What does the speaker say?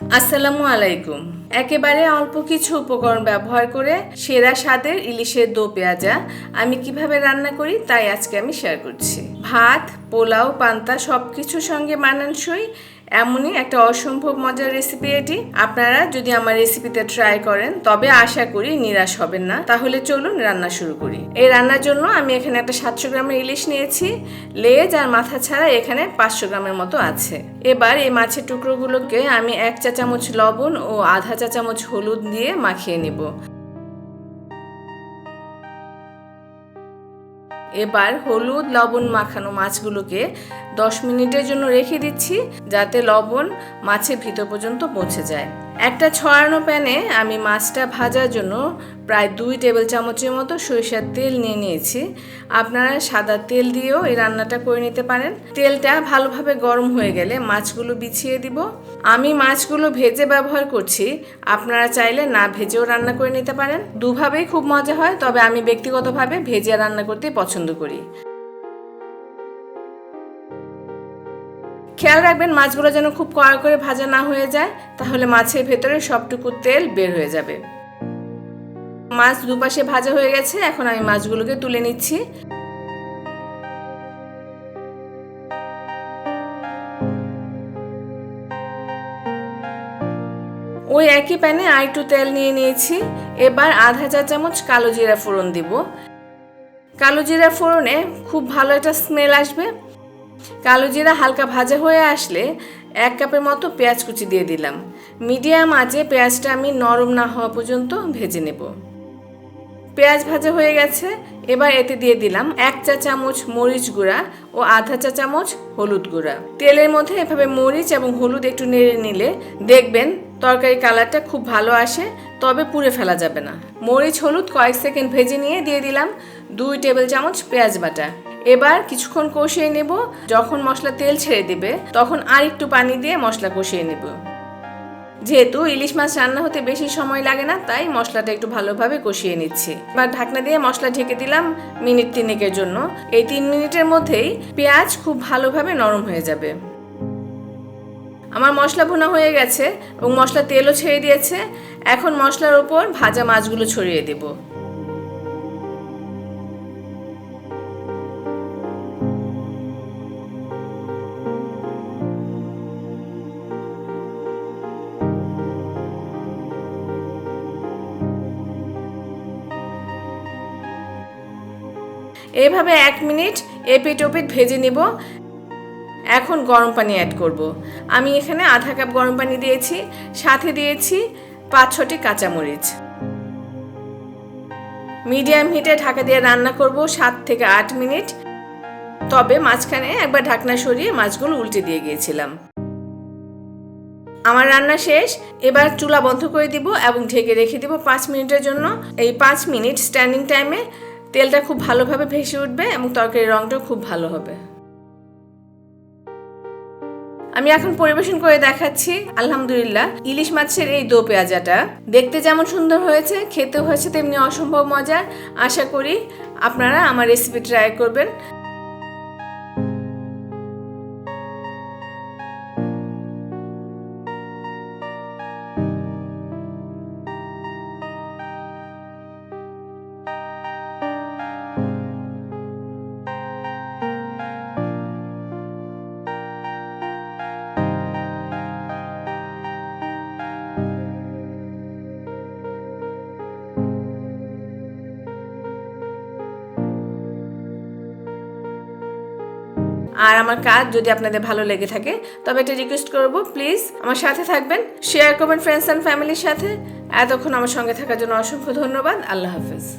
আসসালামু আলাইকুম। একেবারে অল্প কিছু উপকরণ ব্যবহার করে সেরা স্বাদের ইলিশের দো পেঁয়াজা আমি কীভাবে রান্না করি তাই আজকে আমি শেয়ার করছি। ভাত, পোলাও, পান্তা সব কিছুর সঙ্গে মানানসই এমনই একটা অসম্ভব মজার রেসিপি এটি। আপনারা যদি আমার রেসিপিতে ট্রাই করেন, তবে আশা করি নিরাশ হবেন না। তাহলে চলুন রান্না শুরু করি। এই রান্নার জন্য আমি এখানে একটা সাতশো গ্রামের ইলিশ নিয়েছি। লেজ আর মাথা ছাড়া এখানে পাঁচশো গ্রামের মতো আছে। এবার এই মাছের টুকরোগুলোকে আমি এক চা চামচ লবণ ও আধা চা চামচ হলুদ দিয়ে মাখিয়ে নেব। এবার হলুদ লবণ মাখানো মাছগুলোকে দশ মিনিটের জন্য রেখে দিচ্ছি যাতে লবণ মাছের ভিতর পর্যন্ত পৌঁছে যায়। একটা ছড়ানো প্যানে আমি মাছটা ভাজার জন্য প্রায় দুই টেবিল চামচের মতো সরিষার তেল নিয়ে নিয়েছি। আপনারা সাদা তেল দিয়েও এই রান্নাটা করে নিতে পারেন। তেলটা ভালোভাবে গরম হয়ে গেলে মাছগুলো বিছিয়ে দিব। আমি মাছগুলো ভেজে ব্যবহার করছি। আপনারা চাইলে না ভেজেও রান্না করে নিতে পারেন। দুভাবেই খুব মজা হয়, তবে আমি ব্যক্তিগতভাবে ভেজে রান্না করতে পছন্দ করি। খেয়াল রাখবেন মাছগুলো যেন খুব কড়া করে ভাজা না হয়ে যায়, তাহলে মাছের ভেতরে সবটুকু তেল বের হয়ে যাবে। মাছ দুপাশে ভাজা হয়ে গেছে, এখন আমি মাছগুলোকে তুলে নিচ্ছি। ওই একই প্যানে আর একটু তেল নিয়ে নিয়েছি। এবার আধা চা চামচ কালো জিরা ফোড়ন দিব। কালো জিরা ফোড়নে খুব ভালো একটা স্মেল আসবে। কালো জিরা হালকা ভাজা হয়ে আসলে এক কাপের মতো পেঁয়াজ কুচি দিয়ে দিলাম। মিডিয়াম আঁচে পেঁয়াজটা আমি নরম না হওয়া পর্যন্ত ভেজে নেব। পেঁয়াজ ভাজা হয়ে গেছে, এবার এতে দিয়ে দিলাম এক চা চামচ মরিচ গুঁড়া ও আধা চা চামচ হলুদ গুঁড়া। তেলের মধ্যে এভাবে মরিচ এবং হলুদ একটু নেড়ে নিলে দেখবেন তরকারি কালারটা খুব ভালো আসে, তবে পুড়ে ফেলা যাবে না। মরিচ হলুদ কয়েক সেকেন্ড ভেজে নিয়ে দিয়ে দিলাম দুই টেবিল চামচ পেঁয়াজ বাটা। এবার কিছুক্ষণ কষিয়ে নেব। যখন মশলা তেল ছেড়ে দেবে, তখন আর একটু পানি দিয়ে মশলা কষিয়ে নেব। যেহেতু ইলিশ মাছ রান্না হতে বেশি সময় লাগে না, তাই মশলাটা একটু ভালোভাবে কষিয়ে নিচ্ছি। এবার ঢাকনা দিয়ে মশলা ঢেকে দিলাম মিনিট তিনেকের জন্য। এই তিন মিনিটের মধ্যেই পেঁয়াজ খুব ভালোভাবে নরম হয়ে যাবে। আমার মশলা ভুনা হয়ে গেছে এবং মশলা তেলও ছেড়ে দিয়েছে। এখন মশলার ওপর ভাজা মাছগুলো ছড়িয়ে দেবো। এভাবে এক মিনিট এপিট ওপিট ভেজে নিব। এখন গরম পানি অ্যাড করব। আমি এখানে আধা কাপ গরম পানি দিয়েছি, সাথে দিয়েছি পাঁচ ছটি কাঁচামরিচ। মিডিয়াম হিটে ঢাকা দিয়ে রান্না করব সাত থেকে আট মিনিট। তবে মাঝখানে একবার ঢাকনা সরিয়ে মাছগুলো উল্টে দিয়ে গিয়েছিলাম। আমার রান্না শেষ। এবার চুলা বন্ধ করে দিব এবং ঢেকে রেখে দিব পাঁচ মিনিটের জন্য। এই পাঁচ মিনিট স্ট্যান্ডিং টাইমে তেলটা খুব ভালোভাবে ভেসে উঠবে এবং তরকারির রঙটাও খুব ভালো হবে। আমি এখন পরিবেশন করে দেখাচ্ছি, আলহামদুলিল্লাহ, ইলিশ মাছের এই দো পেঁয়াজাটা। দেখতে যেমন সুন্দর হয়েছে খেতে হয়েছে, তেমনি অসম্ভব মজার। আশা করি আপনারা আমার রেসিপি ট্রাই করবেন। আর আমার কাজ যদি আপনাদের ভালো লেগে থাকে, তবে এটা রিকোয়েস্ট করব প্লিজ আমার সাথে থাকবেন শেয়ার করবেন ফ্রেন্ডস অ্যান্ড ফ্যামিলির সাথে। এতক্ষণ আমার সঙ্গে থাকার জন্য অসংখ্য ধন্যবাদ, আল্লাহ হাফেজ।